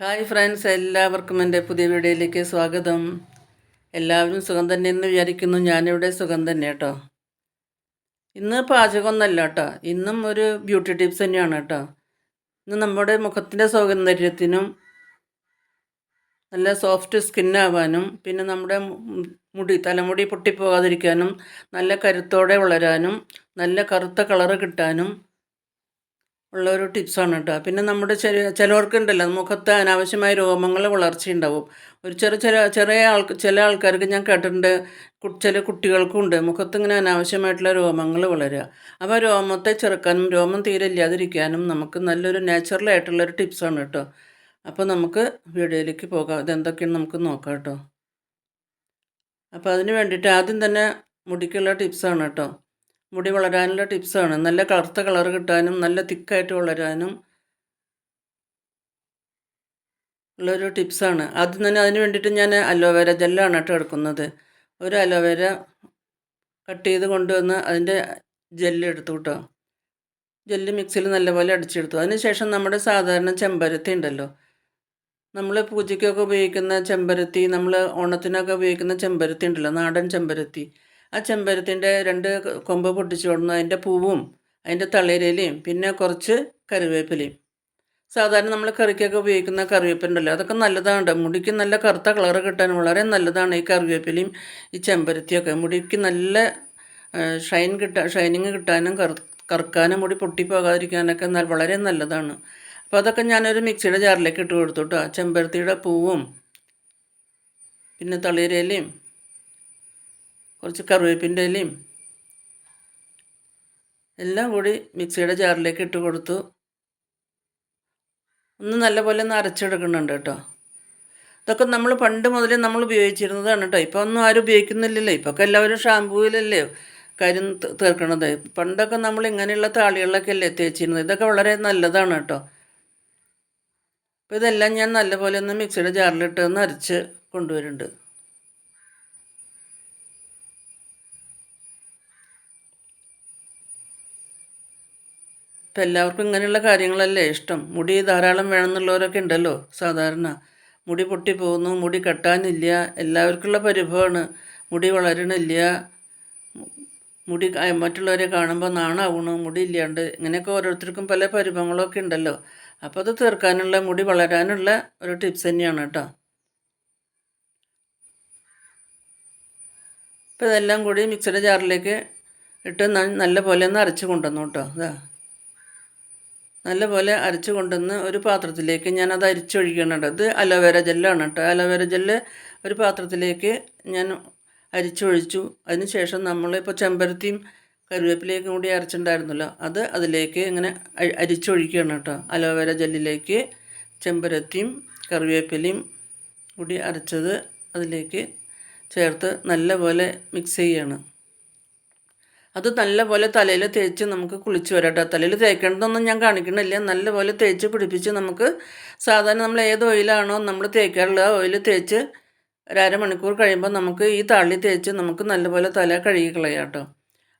Hi friends എല്ലാവർക്കും എന്റെ പുതിയ വീഡിയോയിലേക്ക് സ്വാഗതം. എല്ലാവരും സുഖം തന്നെ എന്ന് വിചാരിക്കുന്നു. ഞാനിവിടെ സുഖം തന്നെ കേട്ടോ. ഇന്ന് പാചകമൊന്നുമല്ല കേട്ടോ. ഇന്നും ഒരു ബ്യൂട്ടി ടിപ്സ് തന്നെയാണ് കേട്ടോ. ഇന്ന് നമ്മുടെ മുഖത്തിന്റെ സൗന്ദര്യത്തിനും നല്ല സോഫ്റ്റ് സ്കിന്നാവാനും പിന്നെ നമ്മുടെ മുടി തലമുടി പൊട്ടിപ്പോകാതിരിക്കാനും നല്ല കരുത്തോടെ വളരാനും നല്ല കറുത്ത കളറ് കിട്ടാനും ഉള്ള ഒരു ടിപ്സാണ് കേട്ടോ. പിന്നെ നമ്മുടെ ചെറിയ ചിലവർക്കുണ്ടല്ലോ മുഖത്ത് അനാവശ്യമായ രോമങ്ങൾ വളർച്ചയുണ്ടാവും. ഒരു ചെറിയ ചെറിയ ചെറിയ ആൾ ചില ആൾക്കാർക്ക് ഞാൻ കേട്ടിട്ടുണ്ട് ചില കുട്ടികൾക്കും ഉണ്ട് മുഖത്ത് ഇങ്ങനെ അനാവശ്യമായിട്ടുള്ള രോമങ്ങൾ വളരുക അപ്പോൾ രോമത്തെ ചെറുക്കാനും രോമം തീരെ ഇല്ലാതിരിക്കാനും നമുക്ക് നല്ലൊരു നാച്ചുറൽ ആയിട്ടുള്ളൊരു ടിപ്സാണ് കേട്ടോ. അപ്പോൾ നമുക്ക് വീഡിയോയിലേക്ക് പോകാം. ഇതെന്തൊക്കെയാണ് നമുക്ക് നോക്കാം കേട്ടോ. അപ്പോൾ അതിന് വേണ്ടിയിട്ട് ആദ്യം തന്നെ മുടിക്കുള്ള ടിപ്സാണ് കേട്ടോ. മുടി വളരാനുള്ള ടിപ്സാണ്. നല്ല കറുത്ത കളർ കിട്ടാനും നല്ല തിക്കായിട്ട് വളരാനും ഉള്ളൊരു ടിപ്സാണ്. ആദ്യം തന്നെ അതിന് വേണ്ടിയിട്ട് ഞാൻ അലോവേര ജെല്ലാണ് കേട്ടോ എടുക്കുന്നത്. ഒരു അലോവേര കട്ട് ചെയ്ത് കൊണ്ടുവന്ന് അതിന്റെ ജെല്ല് എടുത്തു കേട്ടോ. ജെല്ല് മിക്സിയിൽ നല്ലപോലെ അടിച്ചെടുത്തു. അതിനുശേഷം നമ്മുടെ സാധാരണ ചെമ്പരത്തി ഉണ്ടല്ലോ. നമ്മൾ പൂജയ്ക്കൊക്കെ ഉപയോഗിക്കുന്ന ചെമ്പരത്തി നമ്മൾ ഓണത്തിനൊക്കെ ഉപയോഗിക്കുന്ന ചെമ്പരത്തി ഉണ്ടല്ലോ. നാടൻ ചെമ്പരത്തി. ആ ചെമ്പരത്തിന്റെ രണ്ട് കൊമ്പ് പൊട്ടിച്ചു കൊടുന്നു. അതിന്റെ പൂവും അതിന്റെ തളിരയിലയും പിന്നെ കുറച്ച് കറിവേപ്പിലയും. സാധാരണ നമ്മൾ കറിക്കൊക്കെ ഉപയോഗിക്കുന്ന കറിവേപ്പിലുണ്ടല്ലോ അതൊക്കെ നല്ലതാണ് മുടിക്ക് നല്ല കറുത്ത കളർ കിട്ടാൻ വളരെ നല്ലതാണ് ഈ കറിവേപ്പിലയും ഈ ചെമ്പരത്തിയൊക്കെ. മുടിക്ക് നല്ല ഷൈൻ കിട്ടാൻ ഷൈനിങ് കിട്ടാനും കറു കറുക്കാനും മുടി പൊട്ടിപ്പോകാതിരിക്കാനൊക്കെ വളരെ നല്ലതാണ്. അപ്പോൾ അതൊക്കെ ഞാനൊരു മിക്സിയുടെ ജാറിലേക്ക് ഇട്ട് കൊടുത്തു കേട്ടോ. ചെമ്പരത്തിയുടെ പൂവും പിന്നെ തളിരയിലയും കുറച്ച് കറിവേപ്പിന്റെ ഇലയും എല്ലാം കൂടി മിക്സിയുടെ ജാറിലേക്ക് ഇട്ട് കൊടുത്തു. ഒന്ന് നല്ലപോലെ ഒന്ന് അരച്ചെടുക്കുന്നുണ്ട് കേട്ടോ. ഇതൊക്കെ നമ്മൾ പണ്ട് മുതലേ നമ്മൾ ഉപയോഗിച്ചിരുന്നതാണ് കേട്ടോ. ഇപ്പോൾ ഒന്നും ആരും ഉപയോഗിക്കുന്നില്ലല്ലോ. ഇപ്പോൾ ഒക്കെ എല്ലാവരും ഷാമ്പൂവിലല്ലേ കാര്യം തീർക്കണത്. പണ്ടൊക്കെ നമ്മൾ ഇങ്ങനെയുള്ള താളികളിലൊക്കെ അല്ലേ തേച്ചിരുന്നത്. ഇതൊക്കെ വളരെ നല്ലതാണ് കേട്ടോ. അപ്പോൾ ഇതെല്ലാം ഞാൻ നല്ലപോലെ ഒന്ന് മിക്സിയുടെ ജാറിലിട്ട് ഒന്ന് അരച്ച് കൊണ്ടുവരുന്നുണ്ട്. ഇപ്പം എല്ലാവർക്കും ഇങ്ങനെയുള്ള കാര്യങ്ങളല്ലേ ഇഷ്ടം. മുടി ധാരാളം വേണമെന്നുള്ളവരൊക്കെ ഉണ്ടല്ലോ സാധാരണ. മുടി പൊട്ടി പോകുന്നു മുടി കെട്ടാനില്ല എല്ലാവർക്കുള്ള പരിഭവമാണ്. മുടി വളരണില്ല മുടി മറ്റുള്ളവരെ കാണുമ്പോൾ നാണാവണു മുടി ഇല്ലാണ്ട്. ഇങ്ങനെയൊക്കെ ഓരോരുത്തർക്കും പല പരിഭവങ്ങളൊക്കെ ഉണ്ടല്ലോ. അപ്പോൾ അത് തീർക്കാനുള്ള മുടി വളരാനുള്ള ഒരു ടിപ്സ് തന്നെയാണ് കേട്ടോ. അപ്പോൾ ഇതെല്ലാം കൂടി മിക്സിയുടെ ജാറിലേക്ക് ഇട്ട് നല്ല പോലെ ഒന്ന് അരച്ച് കൊണ്ടുവന്നു കേട്ടോ. ഇതാ. നല്ലപോലെ അരച്ച് കൊണ്ടുവന്ന് ഒരു പാത്രത്തിലേക്ക് ഞാനത് അരിച്ചൊഴിക്കണം ഇത് അലോവേര ജെല്ലാണ് കേട്ടോ. അലോവേര ജെല്ല് ഒരു പാത്രത്തിലേക്ക് ഞാൻ അരിച്ചൊഴിച്ചു. അതിന് ശേഷം നമ്മളിപ്പോൾ ചെമ്പരത്തിയും കരുവേപ്പിലേക്കും കൂടി അരച്ചിട്ടുണ്ടായിരുന്നല്ലോ അത് അതിലേക്ക് ഇങ്ങനെ അരിച്ചൊഴിക്കുകയാണ് കേട്ടോ. അലോവേര ജെല്ലിലേക്ക് ചെമ്പരത്തിയും കറിവേപ്പിലയും കൂടി അരച്ചത് അതിലേക്ക് ചേർത്ത് നല്ലപോലെ മിക്സ് ചെയ്യാണ്. അത് നല്ലപോലെ തലയിൽ തേച്ച് നമുക്ക് കുളിച്ച് വരട്ടെ. തലയിൽ തേക്കേണ്ടതൊന്നും ഞാൻ കാണിക്കണില്ല. നല്ലപോലെ തേച്ച് പിടിപ്പിച്ച് നമുക്ക് സാധാരണ നമ്മൾ ഏത് ഓയിലാണോ നമ്മൾ തേക്കാറുള്ളത് ആ ഓയിൽ തേച്ച് ഒരു അരമണിക്കൂർ കഴിയുമ്പോൾ നമുക്ക് ഈ തള്ളി തേച്ച് നമുക്ക് നല്ലപോലെ തല കഴുകി കളയാം കേട്ടോ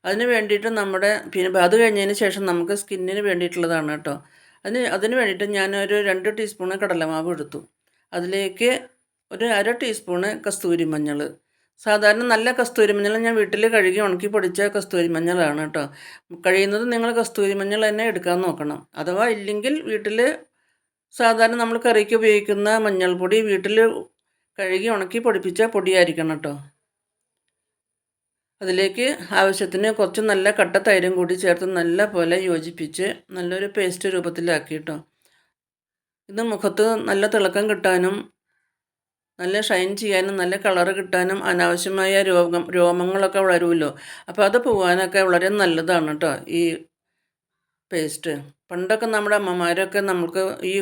അതിന് വേണ്ടിയിട്ട് നമ്മുടെ പിന്നെ അത് കഴിഞ്ഞതിന് ശേഷം നമുക്ക് സ്കിന്നിന് വേണ്ടിയിട്ടുള്ളതാണ് കേട്ടോ. അതിന് അതിന് വേണ്ടിയിട്ട് ഞാനൊരു രണ്ട് ടീസ്പൂണ് കടലമാവ് എടുത്തു. അതിലേക്ക് ഒരു അര ടീസ്പൂണ് കസ്തൂരി മഞ്ഞൾ. സാധാരണ നല്ല കസ്തൂരി മഞ്ഞൾ ഞാൻ വീട്ടിൽ കഴുകി ഉണക്കി പൊടിച്ച കസ്തൂരി മഞ്ഞളാണ് കേട്ടോ. കഴിയുന്നത് നിങ്ങൾ കസ്തൂരി മഞ്ഞൾ തന്നെ എടുക്കാൻ നോക്കണം. അഥവാ ഇല്ലെങ്കിൽ വീട്ടിൽ സാധാരണ നമ്മൾ കറിക്ക് ഉപയോഗിക്കുന്ന മഞ്ഞൾപ്പൊടി വീട്ടിൽ കഴുകി ഉണക്കി പൊടിപ്പിച്ച പൊടിയായിരിക്കണം കേട്ടോ. അതിലേക്ക് ആവശ്യത്തിന് കുറച്ച് നല്ല കട്ട തൈരും കൂടി ചേർത്ത് നല്ല പോലെ യോജിപ്പിച്ച് നല്ലൊരു പേസ്റ്റ് രൂപത്തിലാക്കി കേട്ടോ. ഇത് മുഖത്ത് നല്ല തിളക്കം കിട്ടാനും നല്ല ഷൈൻ ചെയ്യാനും നല്ല കളറ് കിട്ടാനും അനാവശ്യമായ രോഗം രോമങ്ങളൊക്കെ വളരുമല്ലോ. അപ്പോൾ അത് പോകാനൊക്കെ വളരെ നല്ലതാണ് കേട്ടോ ഈ പേസ്റ്റ്. പണ്ടൊക്കെ നമ്മുടെ അമ്മമാരൊക്കെ നമുക്ക് ഈ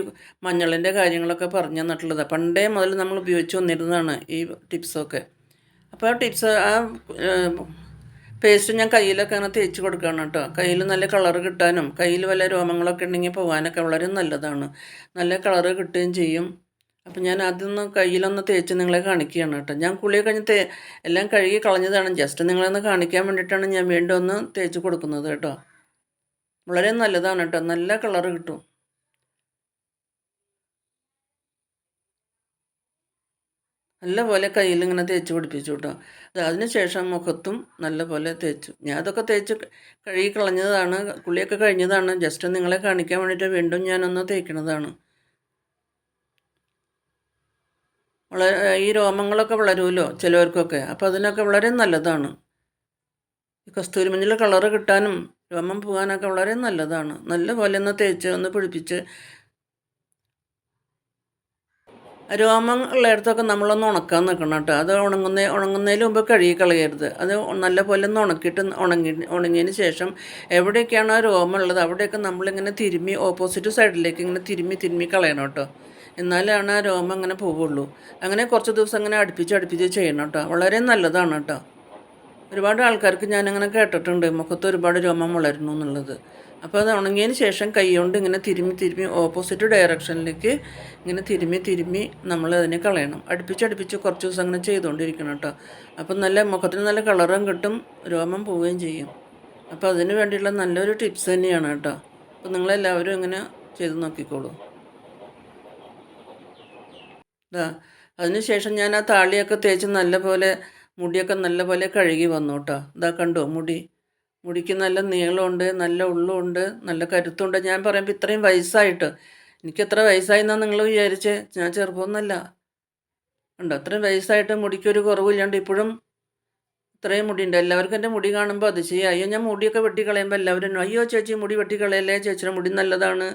മഞ്ഞളിന്റെ കാര്യങ്ങളൊക്കെ പറഞ്ഞു തന്നിട്ടുള്ളത്. പണ്ടേ മുതൽ നമ്മൾ ഉപയോഗിച്ച് വന്നിരുന്നതാണ് ഈ ടിപ്സൊക്കെ. അപ്പോൾ ആ ടിപ്സ് ആ പേസ്റ്റ് ഞാൻ കയ്യിലൊക്കെ അങ്ങനെ തേച്ച് കൊടുക്കുകയാണ് കേട്ടോ കയ്യിൽ നല്ല കളറ് കിട്ടാനും കയ്യിൽ വല്ല രോമങ്ങളൊക്കെ ഉണ്ടെങ്കിൽ പോകാനൊക്കെ വളരെ നല്ലതാണ്. നല്ല കളറ് കിട്ടുകയും ചെയ്യും. അപ്പം ഞാൻ അതൊന്ന് കയ്യിലൊന്ന് തേച്ച് നിങ്ങളെ കാണിക്കുകയാണ് കേട്ടോ. ഞാൻ കുളിയെ കഴിഞ്ഞ് തേ എല്ലാം കഴുകി കളഞ്ഞതാണ്. ജസ്റ്റ് നിങ്ങളെ കാണിക്കാൻ വേണ്ടിയിട്ടാണ് ഞാൻ വീണ്ടും ഒന്ന് തേച്ച് കൊടുക്കുന്നത് കേട്ടോ. വളരെ നല്ലതാണ് കേട്ടോ. നല്ല കളർ കിട്ടും. നല്ലപോലെ കയ്യിൽ ഇങ്ങനെ തേച്ച് പിടിപ്പിച്ചു കേട്ടോ. അത് അതിന് ശേഷം മുഖത്തും നല്ലപോലെ തേച്ചു. ഞാൻ അതൊക്കെ തേച്ച് കഴുകി കളഞ്ഞതാണ് കുളിയൊക്കെ കഴിഞ്ഞതാണ്. ജസ്റ്റ് നിങ്ങളെ കാണിക്കാൻ വേണ്ടിയിട്ട് വീണ്ടും ഞാനൊന്ന് തേക്കണതാണ്. വളരെ ഈ രോമങ്ങളൊക്കെ വളരുമല്ലോ ചിലവർക്കൊക്കെ? അപ്പോൾ അതിനൊക്കെ വളരെ നല്ലതാണ്. ഈ കസ്തൂരി മഞ്ഞൾ കളറ് കിട്ടാനും രോമം പോകാനൊക്കെ വളരെ നല്ലതാണ്. നല്ല പോലെ ഒന്ന് തേച്ച് ഒന്ന് പിടിപ്പിച്ച്. രോമം ഉള്ളിടത്തൊക്കെ നമ്മളൊന്ന് ഉണക്കാൻ നിൽക്കണം കേട്ടോ. അത് ഉണങ്ങുന്ന ഉണങ്ങുന്നതിന് മുമ്പ് കഴുകി കളയരുത്. അത് നല്ല പോലെ ഒന്ന് ഉണക്കിയിട്ട് ഉണങ്ങി ഉണങ്ങിയതിന് ശേഷം എവിടെയൊക്കെയാണ് രോമം ഉള്ളത് അവിടെയൊക്കെ നമ്മളിങ്ങനെ തിരുമ്മി ഓപ്പോസിറ്റ് സൈഡിലേക്ക് ഇങ്ങനെ തിരുമ്മി തിരുമ്മി കളയണം കേട്ടോ. എന്നാലാണ് ആ രോമം അങ്ങനെ പോവുള്ളൂ. അങ്ങനെ കുറച്ച് ദിവസം അങ്ങനെ അടുപ്പിച്ച് അടുപ്പിച്ച് ചെയ്യണം കേട്ടോ. വളരെ നല്ലതാണ് കേട്ടോ. ഒരുപാട് ആൾക്കാർക്ക് ഞാനങ്ങനെ കേട്ടിട്ടുണ്ട്. മുഖത്ത് ഒരുപാട് രോമം വളരുന്നു എന്നുള്ളത്. അപ്പോൾ അത് ഉണങ്ങിയതിന് ശേഷം കൈ കൊണ്ട് ഇങ്ങനെ തിരുമ്മി തിരുമ്മി ഓപ്പോസിറ്റ് ഡയറക്ഷനിലേക്ക് ഇങ്ങനെ തിരുമ്മി തിരുമ്മി നമ്മൾ അതിനെ കളയണം. അടുപ്പിച്ചടുപ്പിച്ച് കുറച്ച് ദിവസം അങ്ങനെ ചെയ്തുകൊണ്ടിരിക്കണം കേട്ടോ. അപ്പം നല്ല മുഖത്തിന് നല്ല കളറും കിട്ടും രോമം പോവുകയും ചെയ്യും. അപ്പോൾ അതിന് വേണ്ടിയുള്ള നല്ലൊരു ടിപ്സ് തന്നെയാണ് കേട്ടോ. അപ്പോൾ നിങ്ങളെല്ലാവരും ഇങ്ങനെ ചെയ്ത് നോക്കിക്കോളൂ. ഇതാ അതിനുശേഷം ഞാൻ ആ താളിയൊക്കെ തേച്ച് നല്ലപോലെ മുടിയൊക്കെ നല്ലപോലെ കഴുകി വന്നു കേട്ടോ ഇതാ കണ്ടോ മുടി. മുടിക്ക് നല്ല നീളമുണ്ട് നല്ല ഉള്ളുണ്ട് നല്ല കരുത്തുണ്ട്. ഞാൻ പറയുമ്പോൾ ഇത്രയും വയസ്സായിട്ട്. എനിക്ക് എത്ര വയസ്സായെന്നാണ് നിങ്ങൾ വിചാരിച്ച്? ഞാൻ ചെറുപ്പമൊന്നുമല്ല ഉണ്ടോ അത്രയും വയസ്സായിട്ട് മുടിക്കൊരു കുറവില്ലാണ്ട് ഇപ്പോഴും ഇത്രയും മുടിയുണ്ട്. എല്ലാവർക്കും എന്റെ മുടി കാണുമ്പോൾ അതിശയം അയ്യോ ഞാൻ മുടിയൊക്കെ വെട്ടിക്കളയുമ്പോൾ എല്ലാവരും അയ്യോ ചേച്ചി മുടി വെട്ടിക്കളയല്ലേ? ചേച്ചിയുടെ മുടി നല്ലതാണ്.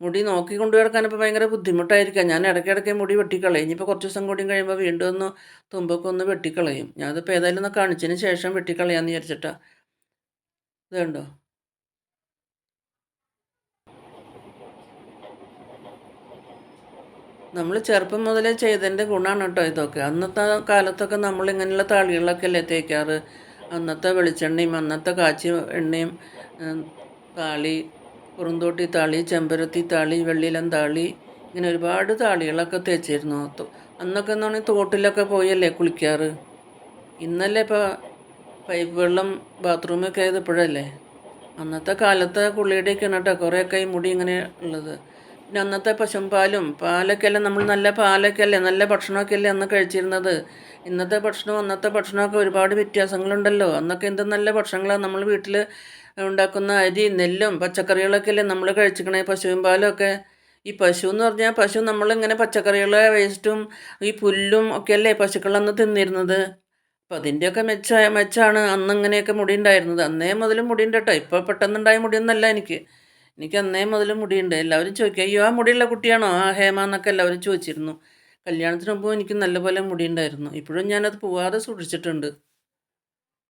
മുടി നോക്കി കൊണ്ടു കിടക്കാനിപ്പോൾ ഭയങ്കര ബുദ്ധിമുട്ടായിരിക്കാം. ഞാൻ ഇടയ്ക്കിടയ്ക്ക് മുടി വെട്ടിക്കളയും. ഇനിയിപ്പോൾ കുറച്ച് ദിവസം കൂടി കഴിയുമ്പോൾ വീണ്ടും ഒന്ന് തുമ്പൊക്കെ ഒന്ന് വെട്ടിക്കളയും. ഞാനതിപ്പോൾ ഏതായാലും ഒന്ന് കാണിച്ചതിന് ശേഷം വെട്ടിക്കളയാന്ന് വിചാരിച്ചിട്ടാണ് ഇതുണ്ടോ നമ്മൾ ചെറുപ്പം മുതലേ ചെയ്തതിന്റെ ഗുണമാണ് കേട്ടോ ഇതൊക്കെ. അന്നത്തെ കാലത്തൊക്കെ നമ്മൾ ഇങ്ങനെയുള്ള താളികളൊക്കെ അല്ലേ തേക്കാറ്? അന്നത്തെ വെളിച്ചെണ്ണയും അന്നത്തെ കാച്ചി എണ്ണയും താളി കുറുന്തോട്ടി താളി ചെമ്പരത്തി താളി വെള്ളിലം താളി ഇങ്ങനെ ഒരുപാട് താളികളൊക്കെ തേച്ചിരുന്നു അന്നൊക്കെ എന്ന് പറഞ്ഞാൽ തോട്ടിലൊക്കെ പോയല്ലേ കുളിക്കാറ്? ഇന്നല്ലേ ഇപ്പോൾ പൈപ്പ് വെള്ളം ബാത്റൂമൊക്കെ ആയത് ഇപ്പോഴല്ലേ അന്നത്തെ കാലത്തെ കുളിയുടെയൊക്കെയാണ് കേട്ടോ കുറേയൊക്കെ ഈ മുടി ഇങ്ങനെ ഉള്ളത്. പിന്നെ അന്നത്തെ പശുമ്പാലും പാലൊക്കെ അല്ലേ നമ്മൾ നല്ല പാലൊക്കെ അല്ലേ നല്ല ഭക്ഷണമൊക്കെ അല്ലേ അന്ന് കഴിച്ചിരുന്നത്? ഇന്നത്തെ ഭക്ഷണവും അന്നത്തെ ഭക്ഷണമൊക്കെ ഒരുപാട് വ്യത്യാസങ്ങളുണ്ടല്ലോ. അന്നൊക്കെ എന്ത് നല്ല ഭക്ഷണങ്ങളാണ് നമ്മൾ വീട്ടിൽ ഉണ്ടാക്കുന്ന അരി നെല്ലും പച്ചക്കറികളൊക്കെ അല്ലേ നമ്മൾ കഴിച്ചിക്കണേ? പശുവും പാലൊക്കെ. ഈ പശു എന്ന് പറഞ്ഞാൽ പശു നമ്മളിങ്ങനെ പച്ചക്കറികളെ വേസ്റ്റും ഈ പുല്ലും ഒക്കെ അല്ലേ പശുക്കളന്ന് തിന്നിരുന്നത്? അപ്പം അതിന്റെയൊക്കെ മെച്ച മെച്ചാണ് അന്ന് ഇങ്ങനെയൊക്കെ മുടി ഉണ്ടായിരുന്നത്. അന്നേ മുതലും ഉണ്ട് കേട്ടോ ഇപ്പോൾ പെട്ടെന്നുണ്ടായ മുടിയൊന്നല്ല എനിക്ക്. എനിക്ക് അന്നേ മുതലും മുടിയുണ്ട്. എല്ലാവരും ചോദിക്കുക അയ്യോ ആ മുടിയുള്ള കുട്ടിയാണോ? ആ ഹേമ എന്നൊക്കെ എല്ലാവരും ചോദിച്ചിരുന്നു. കല്യാണത്തിന് മുമ്പ് എനിക്ക് നല്ലപോലെ മുടി ഉണ്ടായിരുന്നു ഇപ്പോഴും ഞാനത് പോവാതെ സൂക്ഷിച്ചിട്ടുണ്ട്.